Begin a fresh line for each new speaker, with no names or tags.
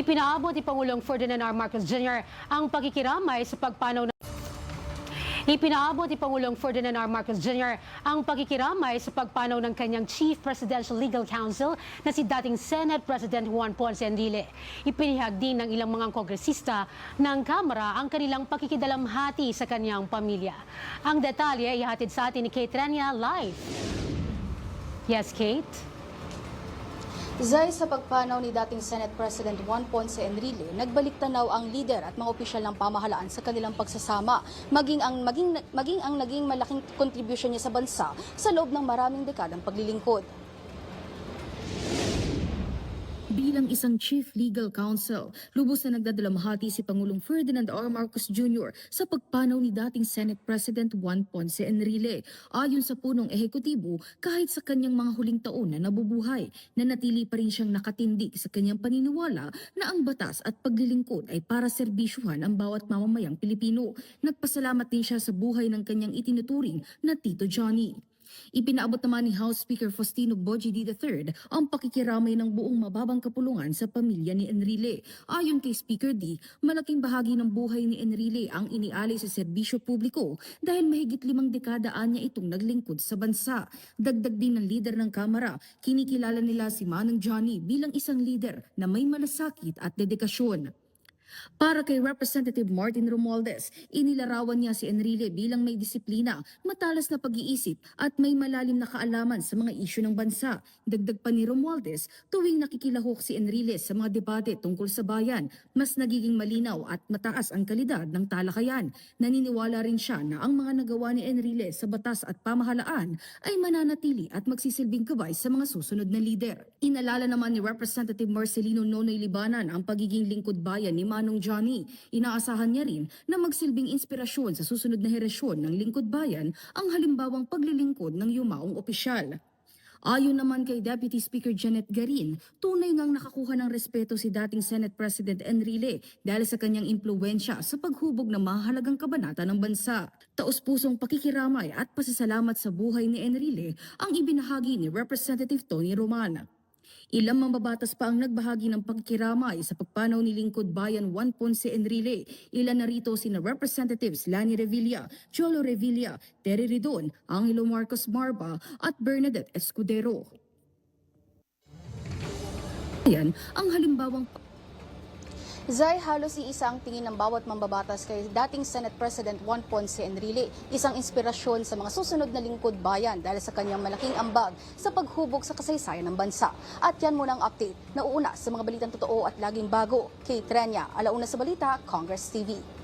Ipinaabot ni Pangulong Ferdinand R. Marcos Jr. ang pakikiramay sa pagpanaw ng Ipinaabot ni Pangulong Ferdinand R. Marcos Jr. ang pakikiramay sa pagpanaw ng kanyang Chief Presidential Legal Counsel na si dating Senate President Juan Ponce Enrile. Ipinihag din ng ilang mga kongresista ng Kamara ang kanilang pakikidalamhati sa kanyang pamilya. Ang detalye ihatid sa atin ni Kate Rania live. Yes, Kate?
Zay sa pagpanaw ni dating Senate President Juan Ponce Enrile, nagbalik tanaw ang lider at mga opisyal ng pamahalaan sa kanilang pagsasama, maging ang maging maging ang naging malaking contribution niya sa bansa sa loob ng maraming dekadang paglilingkod.
Bilang isang Chief Legal Counsel, lubos na nagdadalamhati si Pangulong Ferdinand R. Marcos Jr. sa pagpanaw ni dating Senate President Juan Ponce Enrile. Ayon sa punong ehekutibo, kahit sa kanyang mga huling taon na nabubuhay, nanatili pa rin siyang nakatindig sa kanyang paniniwala na ang batas at paglilingkod ay para serbisyuhan ang bawat mamamayang Pilipino. Nagpasalamat din siya sa buhay ng kanyang itinuturing na Tito Johnny. Ipinaabot naman ni House Speaker Faustino Boji III ang pakikiramay ng buong mababang kapulungan sa pamilya ni Enrile. Ayon kay Speaker D, malaking bahagi ng buhay ni Enrile ang inialay sa serbisyo publiko dahil mahigit limang dekadaan niya itong naglingkod sa bansa. Dagdag din ng lider ng Kamara, kinikilala nila si Manang Johnny bilang isang lider na may malasakit at dedikasyon. Para kay Representative Martin Romualdez, inilarawan niya si Enrile bilang may disiplina, matalas na pag-iisip at may malalim na kaalaman sa mga isyu ng bansa. Dagdag pa ni Romualdez, tuwing nakikilahok si Enrile sa mga debate tungkol sa bayan, mas nagiging malinaw at mataas ang kalidad ng talakayan. Naniniwala rin siya na ang mga nagawa ni Enrile sa batas at pamahalaan ay mananatili at magsisilbing gabay sa mga susunod na lider. Inalala naman ni Representative Marcelino Nonoy Libanan ang pagiging lingkod bayan ni Manong Johnny. Inaasahan niya rin na magsilbing inspirasyon sa susunod na henerasyon ng lingkod bayan ang halimbawang paglilingkod ng yumaong opisyal. Ayon naman kay Deputy Speaker Janet Garin, tunay ngang nakakuha ng respeto si dating Senate President Enrile dahil sa kanyang impluensya sa paghubog ng mahalagang kabanata ng bansa. Taus-pusong pakikiramay at pasasalamat sa buhay ni Enrile ang ibinahagi ni Representative Tony Roman. Ilang mambabatas pa ang nagbahagi ng pagkiramay sa pagpanaw ni Lingkod Bayan Juan Ponce Enrile. Ilan narito sina Representatives Lani Revilla, Cholo Revilla, Terry Ridon, Angelo Marcos Marba at Bernadette Escudero. Yan ang halimbawang
Zay halos iisa ang tingin ng bawat mambabatas kay dating Senate President Juan Ponce Enrile, isang inspirasyon sa mga susunod na lingkod bayan dahil sa kanyang malaking ambag sa paghubog sa kasaysayan ng bansa. At yan muna ang update na uuna sa mga balitang totoo at laging bago. Kay Trenya, alauna sa balita, Congress TV.